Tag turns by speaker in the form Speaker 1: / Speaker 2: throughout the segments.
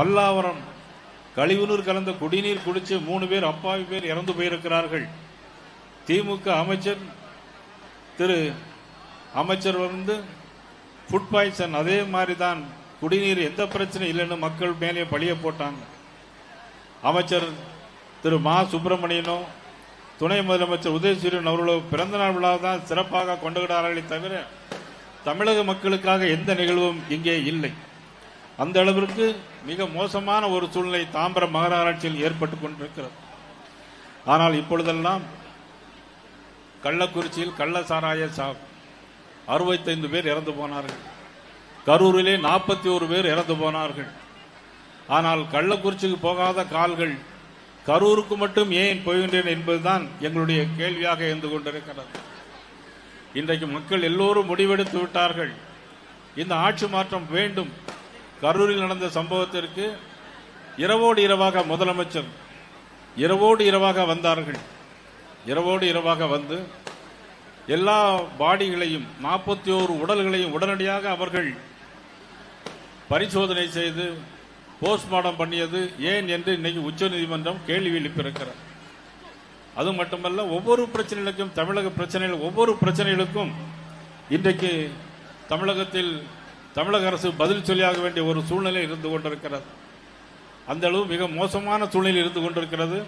Speaker 1: பல்லாவரம் கழிவுநீர் கலந்த குடிநீர் குடிச்சு மூணு பேர் அப்பாவி பேர் இறந்து போயிருக்கிறார்கள். திமுக அமைச்சர் திரு அமைச்சர் வந்து ஃபுட் பாய்சன் அதே மாதிரி தான் குடிநீர் எந்த பிரச்சனை இல்லைன்னு மக்கள் மேலே பழிய போட்டாங்க. அமைச்சர் திரு மா. சுப்பிரமணியனும் துணை முதலமைச்சர் உதயசூரியன் அவர்களோ பிறந்தநாள் விழா தான் சிறப்பாக கொண்டாடுகிறார்களே தவிர தமிழக மக்களுக்காக எந்த நிகழ்வும் இங்கே இல்லை. அந்த அளவிற்கு மிக மோசமான ஒரு சூழ்நிலை தாம்பரம் மாநகராட்சியில் ஏற்பட்டு கொண்டிருக்கிறது. ஆனால் இப்பொழுதெல்லாம் கள்ளக்குறிச்சியில் கள்ள சாராய சாப் அறுபத்தைந்து பேர் இறந்து போனார்கள். கரூரிலே நாற்பத்தி ஒரு பேர் இறந்து போனார்கள். ஆனால் கள்ளக்குறிச்சிக்கு போகாத கால்கள் கரூருக்கு மட்டும் ஏன் போகின்றேன் என்பதுதான் எங்களுடைய கேள்வியாக இருந்து கொண்டிருக்கிறது. இன்றைக்கு மக்கள் எல்லோரும் முடிவெடுத்து விட்டார்கள். இந்த ஆட்சி மாற்றம் வேண்டும். கரூரில் நடந்த சம்பவத்திற்கு இரவோடு இரவாக முதலமைச்சர் இரவோடு இரவாக வந்தார்கள். இரவோடு இரவாக வந்து எல்லா பாடிகளையும் நாற்பத்தி ஓரு உடல்களையும் உடனடியாக அவர்கள் பரிசோதனை செய்து போஸ்ட்மார்டம் பண்ணியது ஏன் என்று இன்னைக்கு உச்சநீதிமன்றம் கேள்வி எழுப்பியிருக்கிறார் அது மட்டுமல்ல ஒவ்வொரு பிரச்சனைகளுக்கும் தமிழக பிரச்சனைகள் ஒவ்வொரு பிரச்சனைகளுக்கும் இன்றைக்கு தமிழகத்தில் தமிழக அரசு பதில் சொல்லியாக வேண்டிய ஒரு சூழ்நிலை இருந்து கொண்டிருக்கிறது. அந்த அளவு மிக மோசமான சூழ்நிலை இருந்து கொண்டிருக்கிறது.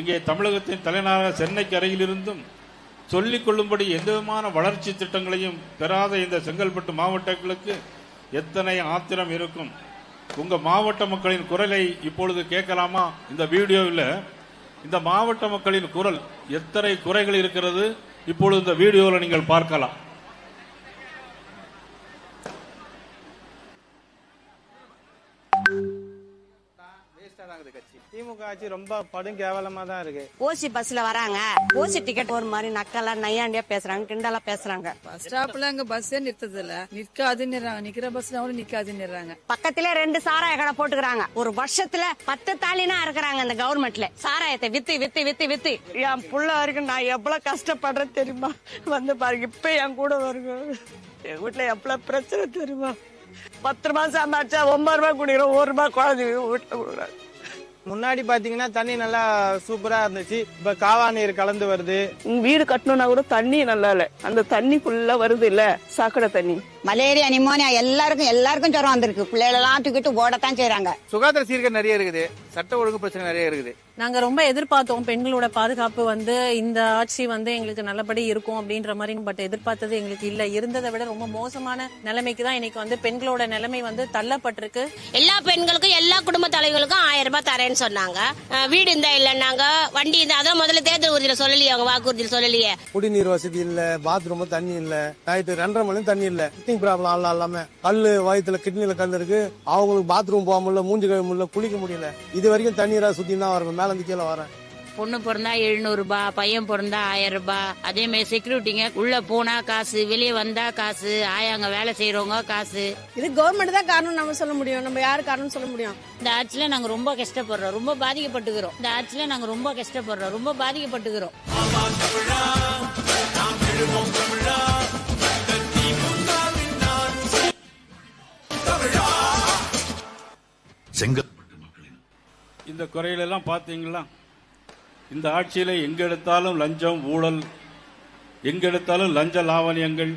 Speaker 1: இங்கே தமிழகத்தின் தலைநகர சென்னைக்கு அருகிலிருந்தும் சொல்லிக் கொள்ளும்படி எந்த விதமான வளர்ச்சி திட்டங்களையும் பெறாத இந்த செங்கல்பட்டு மாவட்டங்களுக்கு எத்தனை ஆத்திரம் இருக்கும்? உங்கள் மாவட்ட மக்களின் குரலை இப்பொழுது கேட்கலாமா? இந்த வீடியோவில் இந்த மாவட்ட மக்களின் குரல் எத்தனை குறைகள் இருக்கிறது? இப்பொழுது இந்த வீடியோவில் நீங்கள் பார்க்கலாம்.
Speaker 2: திமுக ஆட்சி ரொம்ப படும் கேவலமா தான் இருக்கு.
Speaker 3: ஓசி பஸ்ல வராங்க. ஓசி டிக்கெட் ஒரு மாதிரி நக்கலா நையாண்டியா பேசுறாங்க கிண்டலா பேசுறாங்க.
Speaker 4: பஸ் ஸ்டாப்ல அங்க பஸ்ஸே நிறுத்தது இல்ல நிக்காதுன்னுறாங்க நிக்கிற பஸ்ல கூட நிக்காதுன்னுறாங்க
Speaker 3: பக்கத்திலே ரெண்டு சாராய கடை போட்டுக்கிறாங்க. ஒரு வருஷத்துல பத்து தாலினா இருக்கிறாங்க இந்த கவர்மெண்ட்ல சாராயத்தை வித்து வித்து வித்து வித்து. என் புள்ள வரைக்கும் நான் எவ்வளவு கஷ்டப்படுறேன் தெரியுமா? வந்து பாருங்க இப்ப என் கூட வருங்க என் வீட்டுல எவ்வளவு பிரச்சனை தெரியுமா? பத்து ரூபாய் சம்பாதிச்சா ஒன்பது ரூபாய் குடிக்கிறோம் ஒரு ரூபாய் குழந்தைங்க வீட்டுல கொடுக்குறாங்க.
Speaker 2: முன்னாடி பாத்தீங்கன்னா தண்ணி நல்லா சூப்பரா இருந்துச்சு. இப்ப காவா நீர் கலந்து வருது.
Speaker 5: வீடு கட்டணும்னா கூட தண்ணி நல்லா இல்ல. அந்த தண்ணி ஃபுல்லா வருது இல்ல? சாக்கடை தண்ணி.
Speaker 3: மலேரியா நிமோனியா எல்லாருக்கும் எல்லாருக்கும் ஜுரம் வந்திருக்கு. பிள்ளைகளெல்லாம் தூக்கிட்டு ஓடத்தான் செய்றாங்க.
Speaker 2: சுகாதார சீர்கேடு நிறைய இருக்குது. சட்ட ஒழுங்கு பிரச்சனை நிறைய இருக்குது.
Speaker 6: நாங்க ரொம்ப எதிர்பார்த்தோம். பெண்களோட பாதுகாப்பு வந்து இந்த ஆட்சி வந்து எங்களுக்கு நல்லபடி இருக்கும் அப்படின்ற மாதிரி பட் எதிர்பார்த்தது எங்களுக்கு இல்ல. இருந்ததை விட ரொம்ப மோசமான நிலைமைக்கு தான் இன்னைக்கு வந்து பெண்களோட நிலைமை வந்து தள்ளப்பட்டிருக்கு.
Speaker 7: எல்லா பெண்களுக்கும் எல்லா குடும்ப தலைவர்களுக்கும் ஆயிரம் ரூபாய் தரேன்னு சொன்னாங்க. வீடு இருந்தா இல்லைன்னாங்க வண்டி இருந்தா அதான் முதல்ல தேர்தல் உறுதியில சொல்லலையே அவங்க வாக்குறுதியில் சொல்லலையே.
Speaker 8: குடிநீர் வசதி இல்ல பாத்ரூம் தண்ணி இல்ல நைட்டு ரெண்டரை மணி தண்ணி இல்ல. கிட்னி ப்ராப்ளம் ஆள் இல்லாம கல்லு வயித்துல கிட்னில கல் இருக்கு. அவங்களுக்கு பாத்ரூம் போக முடியல மூஞ்சி கழுவ முடியல குளிக்க முடியல. இது வரைக்கும் தண்ணீரா சுத்தி தான் வரணும் மேல இருந்து கீழே வரேன்.
Speaker 7: பொண்ணு பிறந்தா எழுநூறு ரூபாய் பையன் பிறந்தா ஆயிரம் ரூபாய் அதே மாதிரி செக்யூரிட்டிங்க உள்ள போனா காசு வெளியே வந்தா காசு ஆயாங்க வேலை செய்யறவங்க காசு.
Speaker 5: இது கவர்மெண்ட் தான் காரணம் நம்ம சொல்ல முடியும். நம்ம யாரு காரணம் சொல்ல முடியும்?
Speaker 7: இந்த ஆட்சியில நாங்க ரொம்ப கஷ்டப்படுறோம். ரொம்ப பாதிக்கப்பட்டுக்கிறோம். இந்த ஆட்சியில நாங்க ரொம்ப கஷ்டப்படுறோம். ரொம்ப பாதிக்கப்பட்டுக்கிறோம்.
Speaker 9: செங்கல்பட்டு மக்களின்
Speaker 1: இந்த குறைகளெல்லாம் பார்த்தீங்களா? இந்த ஆட்சியில எங்க எடுத்தாலும் லஞ்சம் ஊழல் எங்க எடுத்தாலும் லஞ்ச லாவணியங்கள்.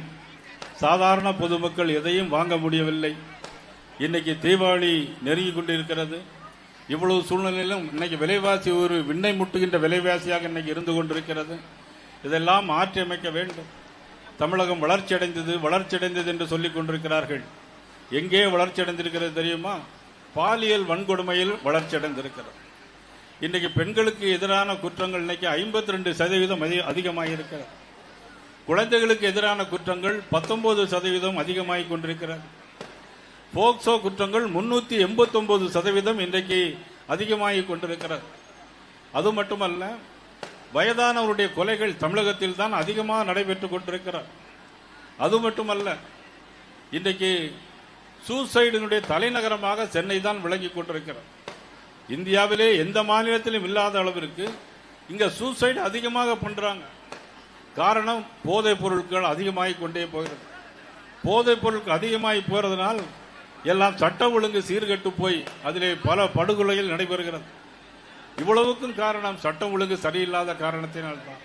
Speaker 1: சாதாரண பொதுமக்கள் எதையும் வாங்க முடியவில்லை. இன்னைக்கு தீபாவளி நெருங்கி கொண்டிருக்கிறது. இவ்வளவு சூழ்நிலையிலும் இன்னைக்கு விலைவாசி ஒரு விண்ணை முட்டுகின்ற விலைவாசியாக இன்னைக்கு இருந்து கொண்டிருக்கிறது. இதெல்லாம் மாற்றி அமைக்க வேண்டும். தமிழகம் வளர்ச்சி அடைந்தது வளர்ச்சி அடைந்தது என்று சொல்லிக் கொண்டிருக்கிறார்கள். எங்கே வளர்ச்சி அடைந்திருக்கிறது தெரியுமா? பாலியல் வன்கொடுமையில் வளர்ச்சி இன்றைக்கு பெண்களுக்கு எதிரான குற்றங்கள் இன்னைக்கு ஐம்பத்தி ரெண்டு சதவீதம் அதிகமாக இருக்கிறது குழந்தைகளுக்கு எதிரான குற்றங்கள் பத்தொன்பது சதவீதம் அதிகமாகி கொண்டிருக்கிறது. போக்சோ குற்றங்கள் முன்னூற்றி எண்பத்தொம்போது சதவீதம் இன்றைக்கு அதிகமாகி கொண்டிருக்கிறது. அது மட்டுமல்ல வயதானவருடைய கொலைகள் தமிழகத்தில் தான் அதிகமாக நடைபெற்று கொண்டிருக்கிறார் அது மட்டுமல்ல இன்றைக்கு சூசைடினுடைய தலைநகரமாக சென்னை தான் விளங்கி கொண்டிருக்கிறது. இந்தியாவிலே எந்த மாநிலத்திலும் இல்லாத அளவிற்கு இங்க சூசைடு அதிகமாக பண்றாங்க. காரணம் போதைப் பொருட்கள் அதிகமாகி கொண்டே போகிறது. போதைப் பொருட்கள் அதிகமாகி போகிறதுனால் எல்லாம் சட்டம் ஒழுங்கு சீர்கெட்டு போய் அதிலே பல படுகொலைகள் நடைபெறுகிறது. இவ்வளவுக்கும் காரணம் சட்டம் ஒழுங்கு சரியில்லாத காரணத்தினால்தான்.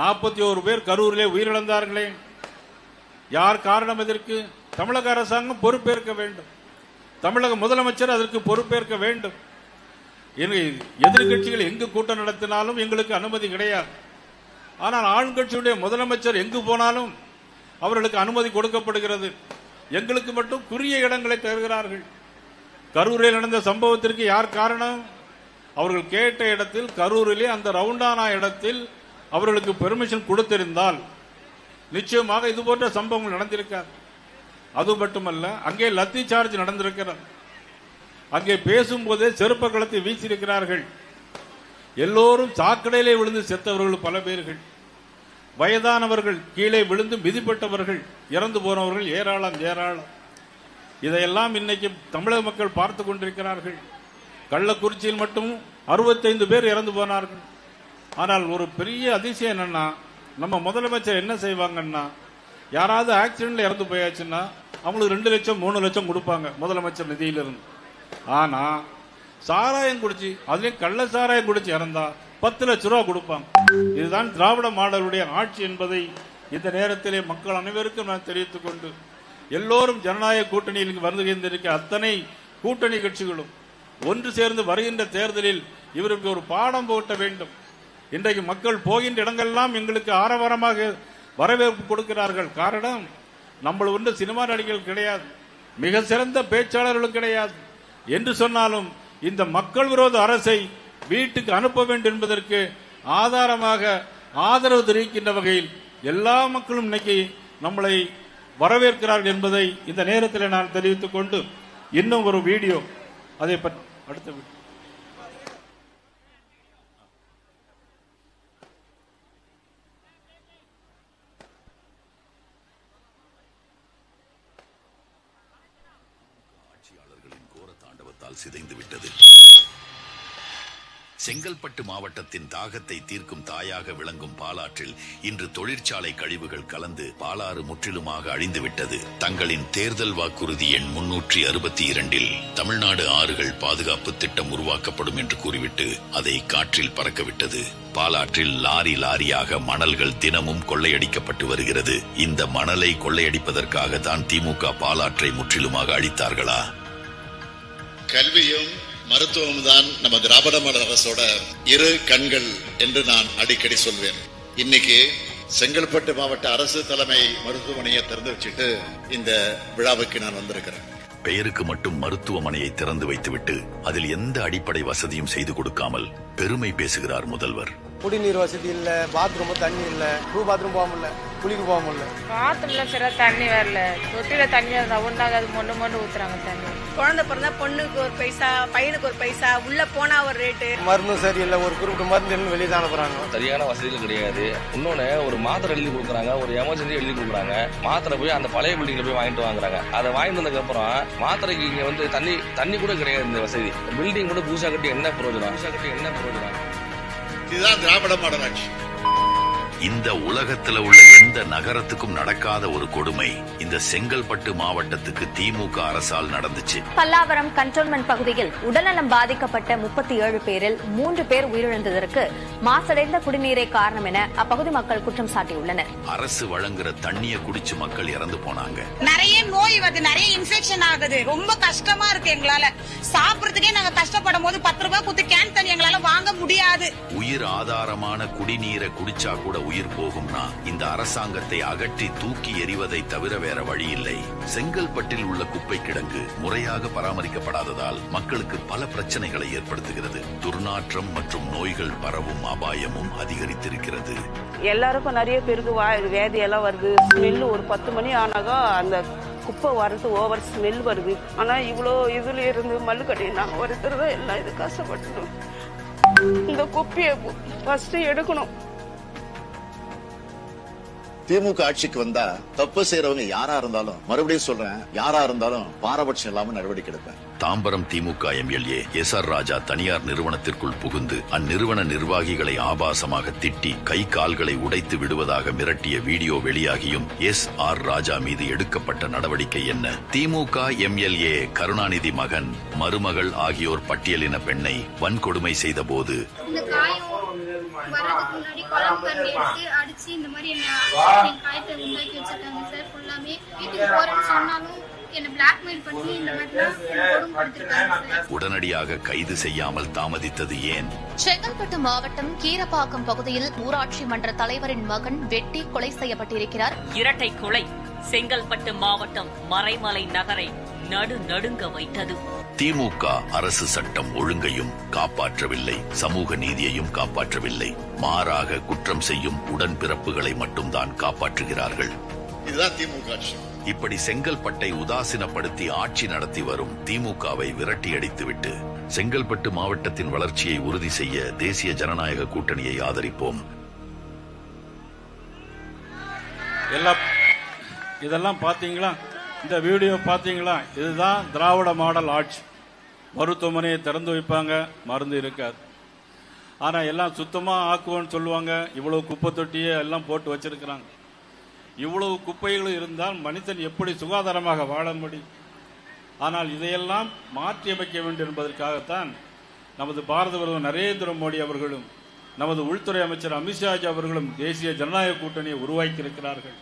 Speaker 1: நாற்பத்தி ஒரு பேர் கரூரிலே உயிரிழந்தார்களே. யார் காரணம் எதற்கு தமிழக அரசாங்கம் பொறுப்பேற்க வேண்டும். தமிழக முதலமைச்சர் அதற்கு பொறுப்பேற்க வேண்டும். எதிர்கட்சிகள் எதிர்க்கட்சிகள் எங்கு கூட்டம் நடத்தினாலும் எங்களுக்கு அனுமதி கிடையாது. ஆனால் ஆளுங்கட்சியுடைய முதலமைச்சர் எங்கு போனாலும் அவர்களுக்கு அனுமதி கொடுக்கப்படுகிறது. எங்களுக்கு மட்டும் குறுகிய இடங்களை தருகிறார்கள். கரூரில் நடந்த சம்பவத்திற்கு யார் காரணம்? அவர்கள் கேட்ட இடத்தில் கரூரிலே அந்த ரவுண்டானா இடத்தில் அவர்களுக்கு பெர்மிஷன் கொடுத்திருந்தால் நிச்சயமாக இது போன்ற சம்பவங்கள் நடந்திருக்காது. அது மட்டுமல்ல அங்கே லத்தி சார்ஜ் நடந்திருக்கிறது. அங்கே பேசும்போதே செருப்ப களத்தை வீசியிருக்கிறார்கள். எல்லோரும் சாக்கடையிலே விழுந்து செத்தவர்கள் பல பேர்கள். வயதானவர்கள் கீழே விழுந்து மிதிப்பட்டவர்கள் இறந்து போனவர்கள் ஏராளம் ஏராளம். இதையெல்லாம் இன்னைக்கு தமிழக மக்கள் பார்த்து கொண்டிருக்கிறார்கள். கள்ளக்குறிச்சியில் மட்டும் அறுபத்தைந்து பேர் இறந்து போனார்கள். ஆனால் ஒரு பெரிய அதிசயம் என்னன்னா நம்ம முதலமைச்சர் என்ன செய்வாங்கன்னா யாராவது ஆக்சிடென்ட்ல இறந்து போயாச்சுன்னா அவங்களுக்கு ரெண்டு லட்சம் மூணு லட்சம் கொடுப்பாங்க முதலமைச்சர் நிதியிலிருந்து. ஆனா சாராயம் குடிச்சு அதுலயும் கள்ள சாராயம் குடிச்சு இறந்தா பத்து லட்ச ரூபா கொடுப்பாங்க. இதுதான் திராவிட மாடலுடைய ஆட்சி என்பதை இந்த நேரத்திலே மக்கள் அனைவருக்கும் நான் தெரிவித்துக் கொண்டு எல்லோரும் ஜனநாயக கூட்டணியில் இங்கு வருகின்றிருக்க அத்தனை கூட்டணி கட்சிகளும் ஒன்று சேர்ந்து வருகின்ற தேர்தலில் இவருக்கு ஒரு பாடம் போட்ட வேண்டும். இன்றைக்கு மக்கள் போகின்ற இடங்கள்லாம் எங்களுக்கு ஆரவாரமாக வரவேற்பு கொடுக்கிறார்கள். காரணம் நம்மள ஒன்று சினிமா நடிகர்கள் கிடையாது. மிக சிறந்த பேச்சாளர்களும் கிடையாது. என்று சொன்னாலும் இந்த மக்கள் விரோத அரசை வீட்டுக்கு அனுப்ப வேண்டும் என்பதற்கு ஆதாரமாக ஆதரவு தெரிவிக்கின்ற வகையில் எல்லா மக்களும் இன்னைக்கு நம்மளை வரவேற்கிறார்கள் என்பதை இந்த நேரத்தில் நான் தெரிவித்துக் கொண்டு இன்னும் ஒரு வீடியோ அதை பற்றி அடுத்த
Speaker 9: சிதைந்து விட்டது. செங்கல்பட்டு மாவட்டத்தின் தாகத்தை தீர்க்கும் தாயாக விளங்கும் பாலாற்றில் இன்று தொழிற்சாலை கழிவுகள் கலந்து பாலாறு முற்றிலுமாக அழிந்துவிட்டது தங்களின் தேர்தல் வாக்குறுதி எண் முன்னூற்றி அறுபத்தி இரண்டில் தமிழ்நாடு ஆறுகள் பாதுகாப்பு திட்டம் உருவாக்கப்படும் என்று கூறிவிட்டு அதை காற்றில் பறக்கவிட்டது. பாலாற்றில் லாரி லாரியாக மணல்கள் தினமும் கொள்ளையடிக்கப்பட்டு வருகிறது. இந்த மணலை கொள்ளையடிப்பதற்காக தான் திமுக பாலாற்றை முற்றிலுமாக அழித்தார்களா?
Speaker 10: கல்வியும் மருத்துவமும் தான் நம்ம திராவிட மாடல் அரசோட இரு கண்கள் என்று நான் அடிக்கடி சொல்வேன். இன்னைக்கு செங்கல்பட்டு மாவட்ட அரசு தலைமை மருத்துவமனையை திறந்து வச்சுட்டு இந்த விழாவுக்கு நான் வந்திருக்கிறேன்.
Speaker 9: பெயருக்கு மட்டும் மருத்துவமனையை திறந்து வைத்துவிட்டு அதில் எந்த அடிப்படை வசதியும் செய்து கொடுக்காமல் பெருமை பேசுகிறார் முதல்வர்.
Speaker 8: குடிநீர் வசதி இல்ல பாத்ரூம் தண்ணி இல்ல டூ பாத்ரூம் போக முடியல குளிக்க போக முடியல
Speaker 4: பாத்ரூம்ல சரியா தண்ணி வரல. தொட்டில தண்ணி ஒன்றாக அது மொண்டு மொண்டு ஊத்துறாங்க தண்ணி.
Speaker 3: குழந்தை பிறந்தா பொண்ணுக்கு ஒரு பைசா பையனுக்கு ஒரு பைசா உள்ள போனா ஒரு ரேட்டு
Speaker 8: மருந்து சரியில்லை ஒரு குறிப்பிட்ட மருந்து வெளியே தான் அனுப்புறாங்க
Speaker 11: சரியான வசதிகள் கிடையாது. இன்னொன்னு ஒரு மாத்திரை எழுதி கொடுக்குறாங்க ஒரு எமர்ஜென்சி எழுதி கொடுக்குறாங்க. மாத்திரை போய் அந்த பழைய பில்டிங்ல போய் வாங்கிட்டு வாங்குறாங்க. அதை வாங்கிட்டு வந்ததுக்கு அப்புறம் மாத்திரைக்கு இங்க வந்து தண்ணி தண்ணி கூட கிடையாது இந்த வசதி. பில்டிங் கூட புதுசா கட்டி என்ன பிரயோஜனம்? புதுசா கட்டி என்ன பிரயோஜனம்?
Speaker 10: இதுதான் திராவிட மாடல் ஆட்சி.
Speaker 9: இந்த உலகத்துல உள்ள எந்த நகரத்துக்கும் நடக்காத ஒரு கொடுமை இந்த செங்கல்பட்டு மாவட்டத்துக்கு திமுக அரசால் நடந்துச்சு.
Speaker 3: பல்லாவரம் கண்டோன்மெண்ட் பகுதியில் உடல்நலம் பாதிக்கப்பட்ட முப்பத்தி ஏழு பேரில் மூன்று பேர் உயிரிழந்ததற்கு மாசடைந்த குடிநீரே காரணம் என அப்பகுதி மக்கள் குற்றம் சாட்டியுள்ளனர்.
Speaker 9: அரசு வழங்குற தண்ணிய குடிச்சு மக்கள் இறந்து போனாங்க.
Speaker 3: நிறைய நோய் வருது நிறைய இன்ஃபெக்ஷன் ஆகுது. ரொம்ப கஷ்டமா இருக்கு எங்களால. சாப்பிடறதுக்கே நாங்க கஷ்டப்படும் போது பத்து ரூபாய் கொடுத்து கேன் தண்ணி எங்களால வாங்க முடியாது.
Speaker 9: உயிர் ஆதாரமான குடிநீரை குடிச்சா கூட உயிர் போகும்னா இந்த அரசாங்கத்தை அகற்றி தூக்கி எறிவதை தவிர வேற வழி இல்லை செங்கல்பட்டில் உள்ள குப்பை கிடங்கு முறையாக பராமரிக்கப்படாததால் மக்களுக்கு பல பிரச்சனைகளை ஏற்படுத்துகிறது. துர்நாற்றம் மற்றும் நோய்கள் பரவும் அபாயமும் அதிகரித்திருக்கிறது.
Speaker 5: எல்லாருக்கும் நிறைய பேருக்கு வா வேதி எல்லாம் வருது. ஸ்மெல் ஒரு பத்து மணி ஆனாக்கா அந்த குப்பை வர்றது ஓவர் ஸ்மெல் வருது. ஆனா இவ்வளோ இதுல இருந்து மல்லு கட்டி நாங்கள் ஒருத்தர் தான் எல்லாம் இது கஷ்டப்பட்டுடும் இந்த குப்பையை ஃபஸ்ட்டு எடுக்கணும்.
Speaker 10: திமுக ஆட்சிக்கு வந்தா தப்பு செய்யறவங்க யாரா இருந்தாலும் மறுபடியும் சொல்றேன் யாரா இருந்தாலும் பாரபட்சம் இல்லாம நடவடிக்கை எடுப்பேன்.
Speaker 9: Tambaram DMK MLA S R Raja தனியார் நிறுவனத்திற்குள் புகுந்து அந்நிறுவன நிர்வாகிகளை ஆபாசமாக திட்டி கை கால்களை உடைத்து விடுவதாக மிரட்டிய வீடியோ வெளியாகியும் எஸ் ஆர் ராஜா மீது எடுக்கப்பட்ட நடவடிக்கை என்ன? திமுக எம்எல்ஏ கருணாநிதி மகன் மருமகள் ஆகியோர் பட்டியலின பெண்ணை வன்கொடுமை செய்த போது
Speaker 12: இந்த காயம் வர்றதுக்கு முன்னாடி குழம்பு கரண்டி எடுத்து அடிச்சு இந்த மாதிரி என்ன என் காயத்தை உண்டாக்கி வச்சிருக்காங்க சார் ஃபுல்லாமே வீட்டுக்கு போறேன்னு சொன்னாலும் என்ன பிளாக்மெயில் பண்ணி இந்த மாதிரிலாம் கொடுமைப்படுத்திருக்காங்க சார்
Speaker 9: உடனடியாக கைது செய்யாமல் தாமதித்தது ஏன்?
Speaker 13: செங்கல்பட்டு மாவட்டம் கீரப்பாக்கம் பகுதியில் ஊராட்சி மன்ற தலைவரின் மகன் வெட்டி கொலை செய்யப்பட்டிருக்கிறார்.
Speaker 14: இரட்டை கொலை செங்கல்பட்டு மாவட்டம் மறைமலை நகரை நடு நடுங்க வைத்தது.
Speaker 9: திமுக அரசு சட்டம் ஒழுங்கையும் காப்பாற்றவில்லை. சமூக நீதியையும் காப்பாற்றவில்லை. மாறாக குற்றம் செய்யும் உடன்பிறப்புகளை மட்டும்தான் காப்பாற்றுகிறார்கள்.
Speaker 10: இதுதான் திமுக ஆட்சி.
Speaker 9: இப்படி செங்கல்பட்டை உதாசீனப்படுத்தி ஆட்சி நடத்தி வரும் திமுகவை விரட்டியடித்துவிட்டு செங்கல்பட்டு மாவட்டத்தின் வளர்ச்சியை உறுதி செய்ய தேசிய ஜனநாயக கூட்டணியை ஆதரிப்போம்.
Speaker 1: எல்லாம் இதெல்லாம் பார்த்தீங்களா? இந்த வீடியோ பார்த்தீங்களா இதுதான் திராவிட மாடல் ஆட்சி. மருத்துவமனையை திறந்து வைப்பாங்க மருந்து இருக்காது. ஆனால் எல்லாம் சுத்தமாக ஆக்குவோன்னு சொல்லுவாங்க. இவ்வளவு குப்பை தொட்டியை எல்லாம் போட்டு வச்சிருக்கிறாங்க. இவ்வளவு குப்பைகள் இருந்தால் மனிதன் எப்படி சுகாதாரமாக வாழ முடியும்? ஆனால் இதையெல்லாம் மாற்றி அமைக்க வேண்டும் என்பதற்காகத்தான் நமது பாரத பிரதமர் நரேந்திர மோடி அவர்களும் நமது உள்துறை அமைச்சர் அமித்ஷாஜி அவர்களும் தேசிய ஜனநாயக கூட்டணியை உருவாக்கியிருக்கிறார்கள்.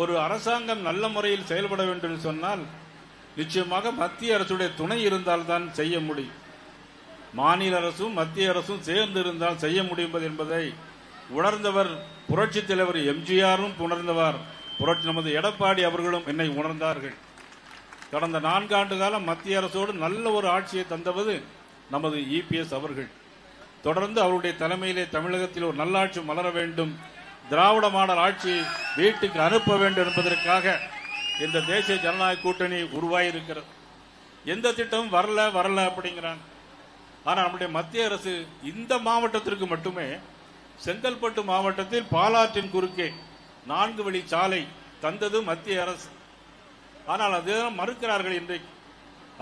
Speaker 1: ஒரு அரசாங்கம் நல்ல முறையில் செயல்பட வேண்டும் என்று சொன்னால் நிச்சயமாக மத்திய அரசுடைய துணை இருந்தால்தான் செய்ய முடியும். மாநில அரசும் மத்திய அரசும் சேர்ந்து இருந்தால் செய்ய முடியும் என்பதை உணர்ந்தவர் புரட்சி தலைவர் எம்ஜிஆரும் உணர்ந்தவர் புரட்சி நமது எடப்பாடி அவர்களும் என்னை உணர்ந்தார்கள். கடந்த நான்காண்டு காலம் மத்திய அரசோடு நல்ல ஒரு ஆட்சியை தந்தவது நமது இபிஎஸ் அவர்கள். தொடர்ந்து அவருடைய தலைமையிலே தமிழகத்தில் ஒரு நல்லாட்சி மலர வேண்டும் திராவிட மாடல் ஆட்சி வீட்டுக்கு அனுப்ப வேண்டும் என்பதற்காக இந்த தேசிய ஜனநாயக கூட்டணி உருவாகியிருக்கிறது எந்த திட்டமும் வரல வரல அப்படிங்கிறாங்க. ஆனால் நம்முடைய மத்திய அரசு இந்த மாவட்டத்திற்கு மட்டுமே செங்கல்பட்டு மாவட்டத்தில் பாலாற்றின் குறுக்கே நான்கு வழி சாலை தந்தது மத்திய அரசு. ஆனால் அது மறுக்கிறார்கள் இன்றைக்கு.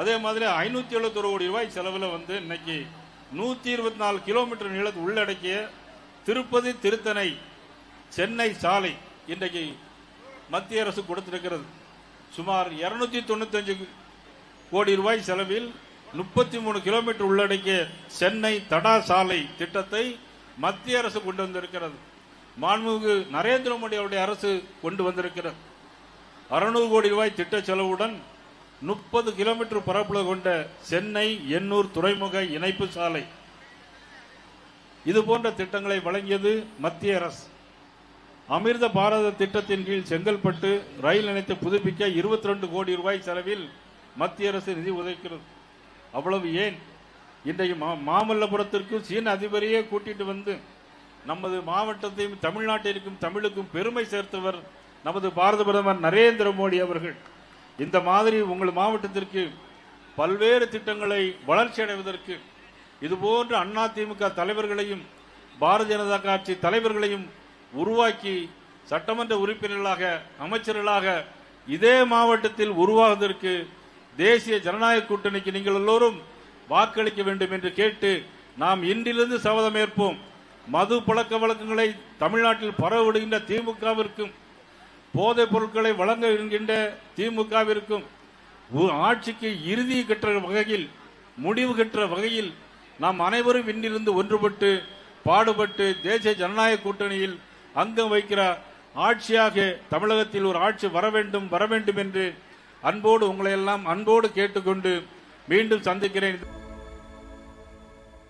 Speaker 1: அதே மாதிரி ஐநூற்றி எழுபத்தொரு கோடி ரூபாய் செலவில் வந்து இன்னைக்கு நூற்றி இருபத்தி நாலு கிலோமீட்டர் நீளத்தை உள்ளடக்கிய திருப்பதி திருத்தணை சென்னை சாலை இன்றைக்கு மத்திய அரசு கொடுத்திருக்கிறது. சுமார் இருநூத்தி தொண்ணூத்தஞ்சு கோடி ரூபாய் செலவில் முப்பத்தி மூணு கிலோமீட்டர் உள்ளடக்கிய சென்னை தடா சாலை திட்டத்தை மத்திய அரசு கொண்டு வந்திருக்கிறது. மாண்புமிகு நரேந்திர மோடி அவருடைய அரசு கொண்டு வந்திருக்கிறது. அறுநூறு கோடி ரூபாய் திட்ட செலவுடன் முப்பது கிலோமீட்டர் பரப்பளவு கொண்ட சென்னை எண்ணூர் துறைமுக இணைப்பு சாலை. இது போன்ற திட்டங்களை வழங்கியது மத்திய அரசு. அமிர்த பாரத திட்டத்தின் கீழ் செங்கல்பட்டு ரயில் நிலையத்தை புதுப்பிக்க இருபத்தி ரெண்டு கோடி ரூபாய் செலவில் மத்திய அரசு நிதி உதைக்கிறது அவ்வளவு ஏன்? இன்றைக்கு மா- மாமல்லபுரத்திற்கு சீன அதிபரையே கூட்டிட்டு வந்து நமது மாவட்டத்தையும் தமிழ்நாட்டிற்கும் தமிழுக்கும் பெருமை சேர்த்தவர் நமது பாரத பிரதமர் நரேந்திர மோடி அவர்கள். இந்த மாதிரி உங்கள் மாவட்டத்திற்கு பல்வேறு திட்டங்களை வளர்ச்சி அடைவதற்கு இதுபோன்ற அண்ணா திமுக தலைவர்களையும் பாரதிய ஜனதா கட்சி தலைவர்களையும் உருவாக்கி சட்டமன்ற உறுப்பினர்களாக அமைச்சர்களாக இதே மாவட்டத்தில் உருவாவதற்கு தேசிய ஜனநாயக கூட்டணிக்கு நீங்கள் எல்லோரும் வாக்களிக்க வேண்டும் என்று கேட்டு நாம் இன்றிலிருந்து சபதம் ஏற்போம். மது பழக்க வழக்கங்களை தமிழ்நாட்டில் பரவிடுகின்ற திமுகவிற்கும் போதைப் பொருட்களை வழங்க இருக்கின்ற திமுகவிற்கும் ஆட்சிக்கு இறுதி கற்ற வகையில் முடிவு கற்ற வகையில் நாம் அனைவரும் இன்றிலிருந்து ஒன்றுபட்டு பாடுபட்டு தேசிய ஜனநாயக கூட்டணியில் அங்கம் வைக்கிற ஆட்சியாக தமிழகத்தில் ஒரு ஆட்சி வர வேண்டும் வர வேண்டும் என்று அன்போடு உங்களை எல்லாம் அன்போடு கேட்டுக்கொண்டு மீண்டும் சந்திக்கிறேன்.